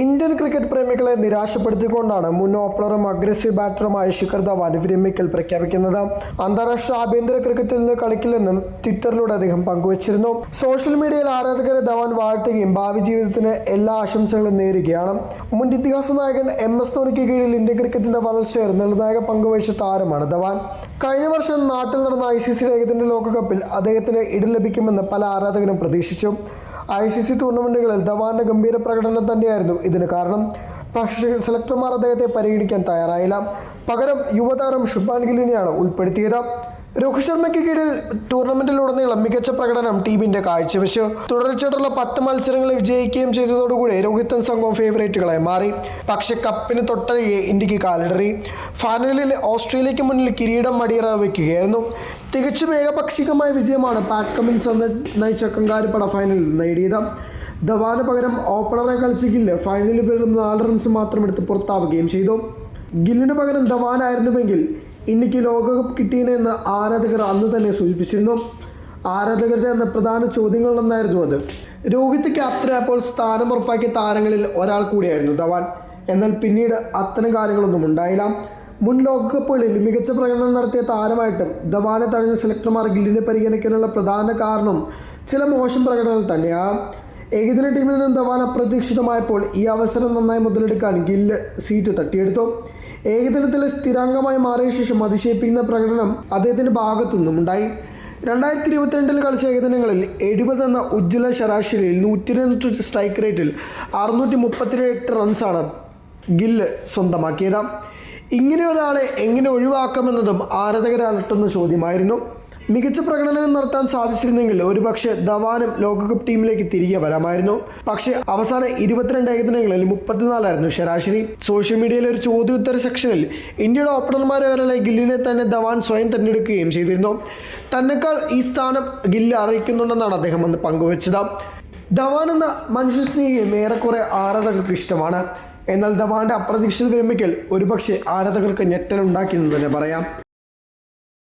Indian cricket പ്രേമികളെ നിരാശപ്പെടുത്തിക്കൊണ്ടാണ് മുൻ ഓപ്പണറും അഗ്രസീവ് ബാറ്ററുമായ ശിഖർ ധവാൻ വിരമിക്കൽ പ്രഖ്യാപിക്കുന്നത്. അന്താരാഷ്ട്ര ആഭ്യന്തര ക്രിക്കറ്റിൽ നിന്ന് കളിക്കില്ലെന്നും ട്വിറ്ററിലൂടെ അദ്ദേഹം പങ്കുവച്ചിരുന്നു. സോഷ്യൽ മീഡിയയിൽ ആരാധകരെ ധവാൻ വാഴ്ത്തുകയും ഭാവി ജീവിതത്തിന് എല്ലാ ആശംസകളും നേരുകയാണ്. മുൻ ഇതിഹാസ നായകൻ എം എസ് ധോണിക്ക് കീഴിൽ ഇന്ത്യൻ ക്രിക്കറ്റിന്റെ വളർച്ചയിൽ നിർണായക പങ്കുവഹിച്ച താരമാണ് ധവാൻ. കഴിഞ്ഞ വർഷം നാട്ടിൽ നടന്ന ഐ സി സി ഏകദിന ലോകകപ്പിൽ അദ്ദേഹത്തിന് ഇടം ലഭിക്കുമെന്ന് പല ആരാധകരും പ്രതീക്ഷിച്ചു. ഐ സി സി ടൂർണമെന്റുകളിൽ ധവാന്റെ ഗംഭീര പ്രകടനം തന്നെയായിരുന്നു ഇതിന് കാരണം. പക്ഷേ സെലക്ടർമാർ അദ്ദേഹത്തെ പരിഗണിക്കാൻ തയ്യാറായില്ല. പകരം യുവതാരം ശുഭാൻ ഗില്ലിനെയാണ് ഉൾപ്പെടുത്തിയത്. രോഹിത് ശർമ്മയ്ക്ക് കീഴിൽ ടൂർണമെന്റിലുടനീളം മികച്ച പ്രകടനം ടീമിന്റെ കാഴ്ചവെച്ചു. തുടർച്ചയായിട്ടുള്ള പത്ത് മത്സരങ്ങളിൽ വിജയിക്കുകയും ചെയ്തതോടുകൂടി രോഹിത്തും സംഘവും ഫേവറേറ്റുകളായി മാറി. പക്ഷേ കപ്പിന് തൊട്ടരികെ ഇന്ത്യയ്ക്ക് കാലിടറി. ഫൈനലിൽ ഓസ്ട്രേലിയക്ക് മുന്നിൽ കിരീടം മടിയറ വയ്ക്കുകയായിരുന്നു തികച്ചും ഏകപക്ഷികമായ വിജയമാണ് പാറ്റ് കമിൻസ് എന്ന നയിച്ച കങ്കാരിപ്പട ഫൈനലിൽ നേടിയത്. ധവാന് പകരം ഓപ്പണറെ കളിച്ച ഗില്ല് ഫൈനലിൽ വെറും നാല് റൺസ് മാത്രം എടുത്ത് പുറത്താവുകയും ചെയ്തു. ഗില്ലിന് പകരം ധവാനായിരുന്നുവെങ്കിൽ ഇന്ത്യയ്ക്ക് ലോകകപ്പ് കിട്ടിയെന്ന് ആരാധകർ അന്ന് തന്നെ സൂചിപ്പിച്ചിരുന്നു. ആരാധകരുടെ എന്ന പ്രധാന ചോദ്യങ്ങളിലൊന്നായിരുന്നു അത്. രോഹിത് ക്യാപ്റ്റനായപ്പോൾ സ്ഥാനം ഉറപ്പാക്കിയ താരങ്ങളിൽ ഒരാൾ കൂടിയായിരുന്നു ധവാൻ. എന്നാൽ പിന്നീട് അത്തരം കാര്യങ്ങളൊന്നും ഉണ്ടായില്ല. മുൻ ലോകകപ്പുകളിൽ മികച്ച പ്രകടനം നടത്തിയ താരമായിട്ടും ധവാനെ തടഞ്ഞ സെലക്ടർമാർ ഗില്ലിനെ പരിഗണിക്കാനുള്ള പ്രധാന കാരണം ചില മോശം പ്രകടനങ്ങൾ തന്നെയാണ്. ഏകദിന ടീമിൽ നിന്ന് ധവാൻ അപ്രതീക്ഷിതമായപ്പോൾ ഈ അവസരം നന്നായി മുതലെടുക്കാൻ ഗില്ല് സീറ്റ് തട്ടിയെടുത്തു. ഏകദിനത്തിലെ സ്ഥിരാംഗമായി മാറിയ ശേഷം അതിശയിപ്പിക്കുന്ന പ്രകടനം അദ്ദേഹത്തിന്റെ ഭാഗത്തു നിന്നും ഉണ്ടായി. രണ്ടായിരത്തി ഇരുപത്തിരണ്ടിൽ കളിച്ച ഏകദിനങ്ങളിൽ എഴുപത് എന്ന ഉജ്ജ്വല ശരാശരിയിൽ നൂറ്റി രണ്ട് സ്ട്രൈക്ക് റേറ്റിൽ അറുന്നൂറ്റി മുപ്പത്തിയെട്ട് റൺസാണ് ഗില്ല് സ്വന്തമാക്കിയത്. ഇങ്ങനെ ഒരാളെ എങ്ങനെ ഒഴിവാക്കാമെന്നതും ആരാധകരെ അലട്ടുന്ന ചോദ്യമായിരുന്നു. മികച്ച പ്രകടനം നടത്താൻ സാധിച്ചിരുന്നെങ്കിൽ ഒരുപക്ഷെ ധവാനും ലോകകപ്പ് ടീമിലേക്ക് തിരികെ വരാമായിരുന്നു. പക്ഷേ അവസാന ഇരുപത്തിരണ്ട് ഏകദിനങ്ങളിൽ മുപ്പത്തിനാലായിരുന്നു ശരാശരി. സോഷ്യൽ മീഡിയയിലെ ഒരു ചോദ്യോത്തര സെക്ഷനിൽ ഇന്ത്യയുടെ ഓപ്പണർമാരെ വരെ ഗില്ലിനെ തന്നെ ധവാൻ സ്വയം തിരഞ്ഞെടുക്കുകയും ചെയ്തിരുന്നു. തന്നെക്കാൾ ഈ സ്ഥാനം ഗില്ല് അറിയിക്കുന്നുണ്ടെന്നാണ് അദ്ദേഹം അന്ന് പങ്കുവച്ചത്. ധവാൻ എന്ന മനുഷ്യസ്നേഹിയും ഏറെക്കുറെ ആരാധകർക്ക് ഇഷ്ടമാണ്. എന്നാൽ ധവാന്റെ അപ്രതീക്ഷിത വിരമിക്കൽ ഒരുപക്ഷെ ആരാധകർക്ക് ഞെട്ടലുണ്ടാക്കിയെന്ന് തന്നെ പറയാം.